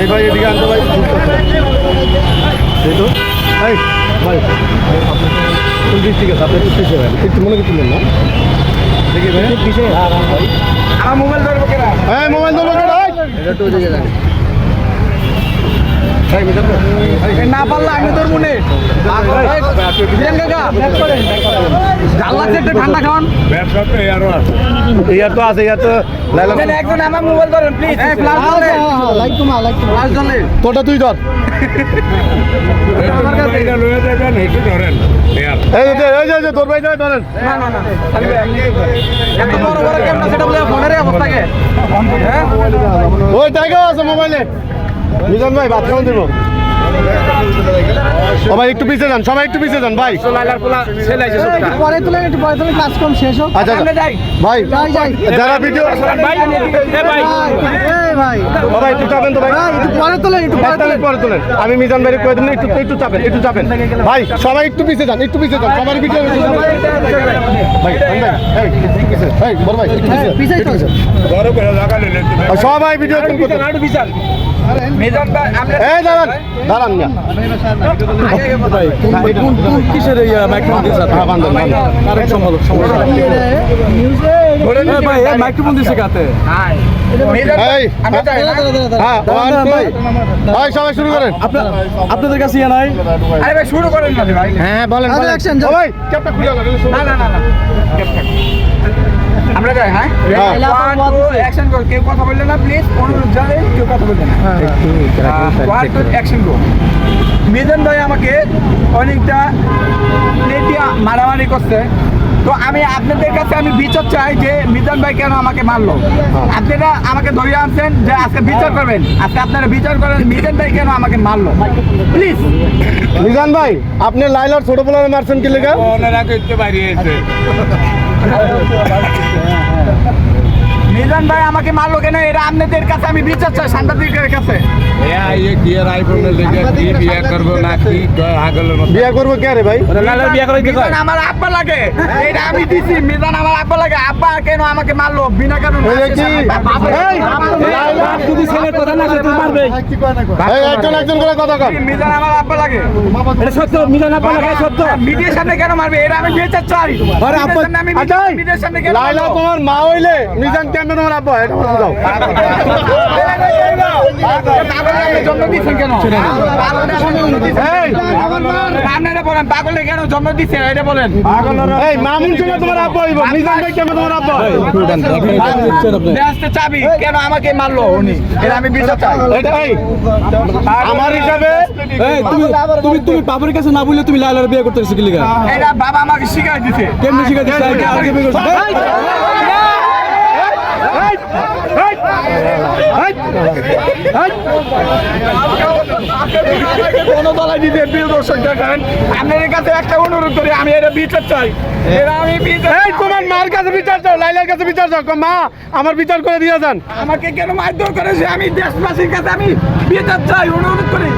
এই ভাই এদিকে আনতে ভাই। এই তো। ভাই। ভাই কোন ঠিক আছে আপনি পিছিয়ে ভাই একটু মনে কিছু না? দেখি ভাই। পিছিয়ে হ্যাঁ মোবাইল ধরবো কেনা? হ্যাঁ মোবাইল নম্বর এটা একটু ওদিকে যান। না পারলে আমি তোর মনে ঠান্ডা খাওয়ান আছে মোবাইল ধরেন প্লিজ লাইক তোমা লাইক তোমা তোটা তুই ধর এই যে এই যে, এই যে তোর ভাই ধরে ধরেন না না না এত বড় বড় ক্যামেরা সেটা বলে ফোনের অবস্থা কে হ্যাঁ ওই টাইগার আছে মোবাইলে মিজান ভাই খাওয়ান দেবো ও ভাই একটু পিছিয়ে যান সবাই একটু পিছিয়ে যান ভাই। একটু পরে তুলে একটু পরে তুলে কাজ কম শেষ হোক। আচ্ছা ভাই যাই যাই। যারা ভিডিও ভাই ভাই ও ভাই। একটু চাপেন তো ভাই। ভাই একটু পরে তুলে একটু পরে পরে তোলেন। আমি মিজান ভাইকে কয়ে দিন একটু একটু চাপেন একটু চাপেন। ভাই সবাই একটু পিছিয়ে যান একটু পিছিয়ে যান সবার ভিডিও ভাই ভাই ভাই বড় ভাই আর সবাই ভিডিও করতে ইয়া মাইক্রোফোন দিছে হ্যাঁ কাতে? হ্যাঁ সবাই শুরু করেন। আপনাদের কাছে ইয়া নাই? আরে ভাই শুরু করেন না ভাই। হ্যাঁ বলেন আরে অ্যাকশন ও ভাই ক্যাপটা খুলে না না না না। হ্যাঁ? হ্যাঁ। ওয়ান টু অ্যাকশন কর কেউ কথা বললে না প্লিজ অনুরোধ জানাই কেউ কথা বলবে না। One two action go Mizan ভাই আমাকে অনেকটা প্লেটি মারামারি করছে। তো আমি আপনাদের কাছে আমি বিচার চাই যে মিজান ভাই কেন আমাকে মারলো। আপনারা আমাকে ধরে আনছেন যে আজকে বিচার করবেন। আজকে আপনারা বিচার করেন মিজান ভাই কেন আমাকে মারলো। প্লিজ মিজান ভাই আপনি লাইলার ছোট বলার মারছেন কি লেখা 哎，哎，哎，哎，哎，哎，哎，哎，哎，মিজান ভাই আমাকে মারলো কেন? এটা আপনাদের কাছে আমি বিচার চাই সাংবাদিকের কাছে। বিয়া করব কে রে ভাই? মিজান আমার আব্বা লাগে। এটা আমি দিছি। মিজান আমার আব্বা লাগে। আব্বা কেন আমাকে মারলো? বিনা কারণে এই যে কি? এই, লাইলা, যদি ছেলের কথা না তুই মারবে। এই একজন একজন করে কথা কর মিজান আমার আব্বা লাগে। এটা সত্য। আব্বা লাগে সত্য। মিডিয়ার সামনে কেন মারবে? এটা আমি বিচার চাই। আরে আব্বা, মিডিয়ার সামনে আমি আচ্ছা, মিডিয়ার সামনে কেন লাইলা তোমার মা হইলে মিজান কেমন তোমার আব্বা এটা বলে দাও। পাগলের জন্ম দিচ্ছেন কেন জন্ম দিচ্ছেন। বলেন পাগলে কেন জন্ম দিচ্ছে এটা বলেন এই মামুন সঙ্গে তোমার আব্বা হইব মিজান ভাই কেমন তোমার আব্বা ব্যস্ত চাবি কেন আমাকে মারলো উনি? এটা আমি বিচার চাই। এটা এই আমার হিসাবে তুমি তুমি বাবার কাছে না বললে তুমি লাইলার বিয়ে করতে গেছো কি বাবা আমাকে শিখাই দিছে। কেমনে শিখা দিছ? আমি চাই এটা আমি বিচার তোমার বিচার চাও আমার বিচার করে দিয়ে যান আমাকে কেন মারধর করেছে? আমি দেশবাসীর কাছে আমি বিচার চাই, অনুরোধ করি।